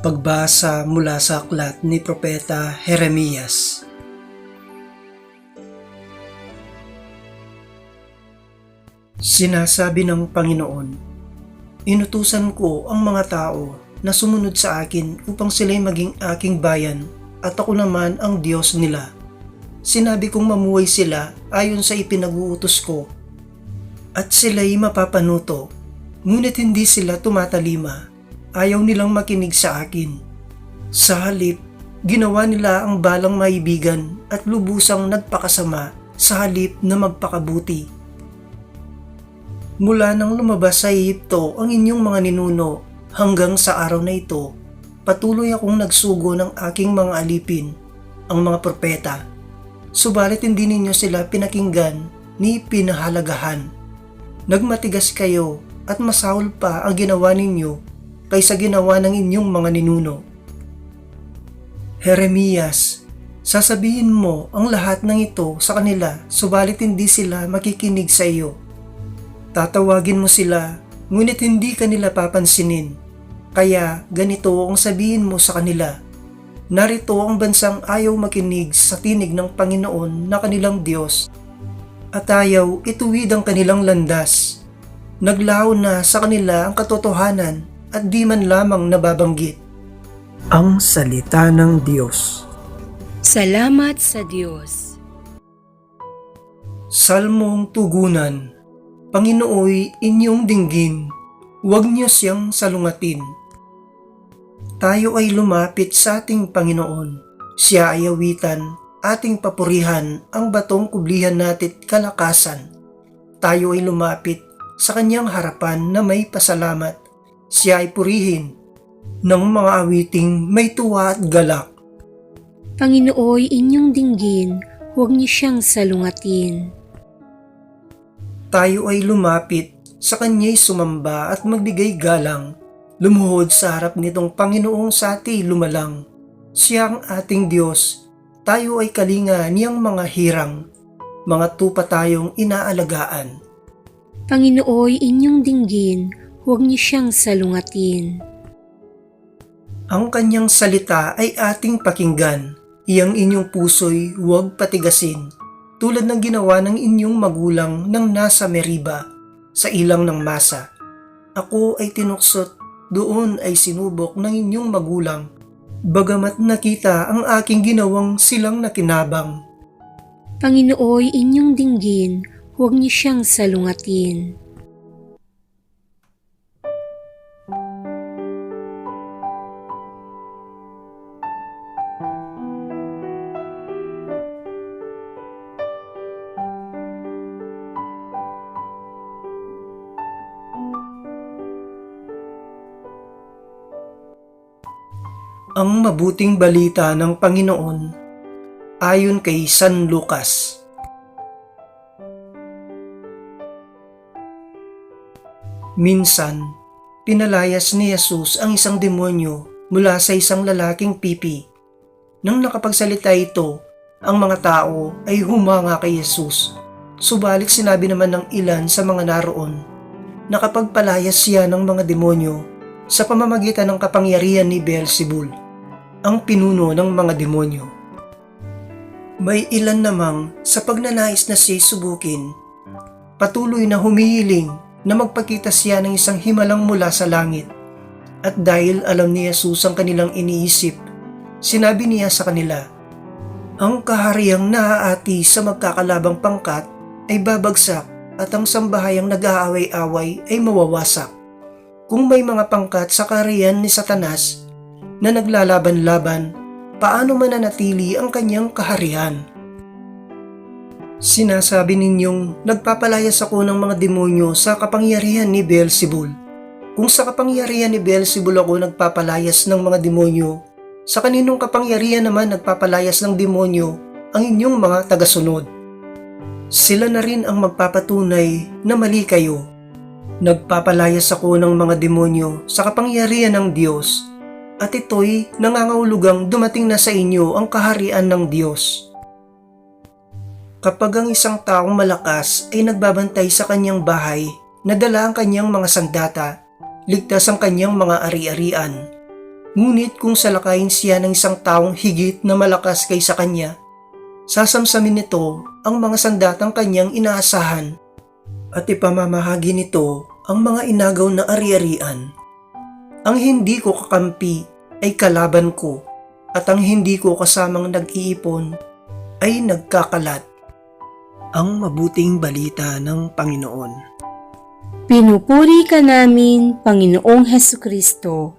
Pagbasa mula sa aklat ni Propeta Jeremias. Sinasabi ng Panginoon, Inutusan ko ang mga tao na sumunod sa akin upang sila'y maging aking bayan at ako naman ang Diyos nila. Sinabi kong mamuhay sila ayon sa ipinag-uutos ko at sila'y mapapanuto, ngunit hindi sila tumatalima ayaw nilang makinig sa akin. Sa halip, ginawa nila ang balang maibigan at lubusang nagpakasama sa halip na magpakabuti. Mula nang lumabas sa Ehipto ang inyong mga ninuno hanggang sa araw na ito, patuloy akong nagsugo ng aking mga alipin, ang mga propeta. Subalit hindi ninyo sila pinakinggan ni pinahalagahan. Nagmatigas kayo at masahol pa ang ginawa ninyo kaysa ginawa ng inyong mga ninuno. Jeremias, sasabihin mo ang lahat ng ito sa kanila subalit hindi sila makikinig sa iyo. Tatawagin mo sila ngunit hindi kanila papansinin. Kaya ganito ang sabihin mo sa kanila. Narito ang bansang ayaw makinig sa tinig ng Panginoon na kanilang Diyos at ayaw ituwid ang kanilang landas. Naglaho na sa kanila ang katotohanan at di man lamang nababanggit. Ang Salita ng Diyos Salamat sa Diyos. Salmong Tugunan Panginooy inyong dinggin, huwag niyo siyang salungatin. Tayo ay lumapit sa ating Panginoon. Siya ay awitan, ating papurihan ang batong kublihan natin kalakasan. Tayo ay lumapit sa kanyang harapan na may pasalamat siya ay purihin ng mga awiting may tuwa at galak. Panginooy inyong dinggin, huwag niyo siyang salungatin. Tayo ay lumapit sa kanya'y sumamba at magbigay galang, lumuhod sa harap nitong Panginoong sati lumalang. Siya ang ating Diyos, tayo ay kalinga niyang mga hirang, mga tupa tayong inaalagaan. Panginooy inyong dinggin, huwag niyo siyang salungatin. Ang kanyang salita ay ating pakinggan, iyang inyong puso'y huwag patigasin, tulad ng ginawa ng inyong magulang nang nasa Meriba, sa ilang ng masa. Ako ay tinuksot, doon ay sinubok ng inyong magulang, bagamat nakita ang aking ginawang silang nakinabang. Panginooy inyong dinggin, huwag niyo siyang salungatin. Ang mabuting balita ng Panginoon ayon kay San Lucas. Minsan, pinalayas ni Jesus ang isang demonyo mula sa isang lalaking pipi. Nang nakapagsalita ito, ang mga tao ay humanga kay Jesus. Subalit sinabi naman ng ilan sa mga naroon na kapag palayas siya ng mga demonyo sa pamamagitan ng kapangyarihan ni Beelzebul, ang pinuno ng mga demonyo. May ilan namang sa pagnanais na siya subukin, patuloy na humihiling na magpakita siya ng isang himalang mula sa langit. At dahil alam ni Jesus ang kanilang iniisip, sinabi niya sa kanila, Ang kahariang naaati sa magkakalabang pangkat ay babagsak at ang sambahayang nag-aaway-away ay mawawasak. Kung may mga pangkat sa kaharian ni Satanas na naglalaban-laban, paano mananatili ang kanyang kaharian? Sinasabi ninyong nagpapalayas ako ng mga demonyo sa kapangyarihan ni Beelzebul. Kung sa kapangyarihan ni Beelzebul ako nagpapalayas ng mga demonyo, sa kaninong kapangyarihan naman nagpapalayas ng demonyo ang inyong mga tagasunod? Sila na rin ang magpapatunay na mali kayo. Nagpapalayas ako ng mga demonyo sa kapangyarihan ng Diyos at ito'y nangangahulugang dumating na sa inyo ang kaharian ng Diyos. Kapag ang isang taong malakas ay nagbabantay sa kanyang bahay, nadala ang kanyang mga sandata, ligtas ang kanyang mga ari-arian. Ngunit kung salakayin siya ng isang taong higit na malakas kaysa kanya, sasamsamin nito ang mga sandatang kanyang inaasahan at ipamamahagi nito ang mga inagaw na ari-arian. Ang hindi ko kakampi ay kalaban ko at ang hindi ko kasamang nag-iipon ay nagkakalat. Ang mabuting balita ng Panginoon. Pinupuri ka namin, Panginoong Heso Kristo.